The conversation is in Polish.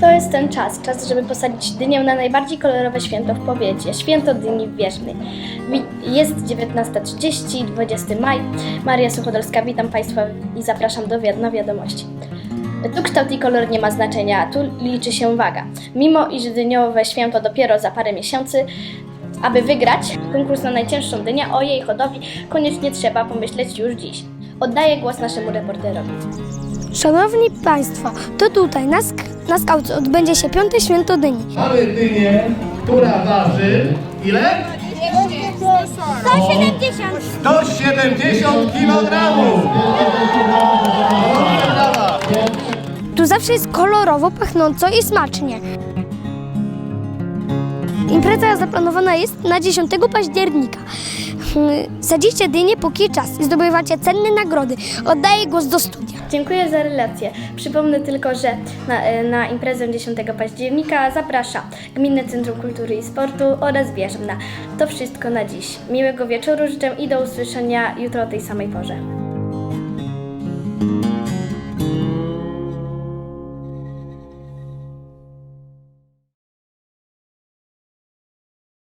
To jest ten czas, czas, żeby posadzić dynię na najbardziej kolorowe święto w powiecie, święto dyni wieżnej. Jest 19.30, 20 maj. Maria Suchodolska, witam Państwa i zapraszam do wi- wiadomości. Tu kształt i kolor nie ma znaczenia, tu liczy się waga. Mimo iż dyniowe święto dopiero za parę miesięcy, aby wygrać konkurs na najcięższą dynię o jej hodowli, koniecznie trzeba pomyśleć już dziś. Oddaję głos naszemu reporterowi. Szanowni Państwo, to tutaj na, sk- na skałce odbędzie się piąte święto dyni. Mamy dynię, która waży ile? 170! 170 kg! Tu zawsze jest kolorowo, pachnąco i smacznie. Impreza zaplanowana jest na 10 października. Sadzicie dynię póki czas i zdobywacie cenne nagrody. Oddaję głos do studia. Dziękuję za relację. Przypomnę tylko, że na, e, na imprezę 10 października zaprasza Gminne Centrum Kultury i Sportu oraz Wierzbna. To wszystko na dziś. Miłego wieczoru życzę i do usłyszenia jutro o tej samej porze.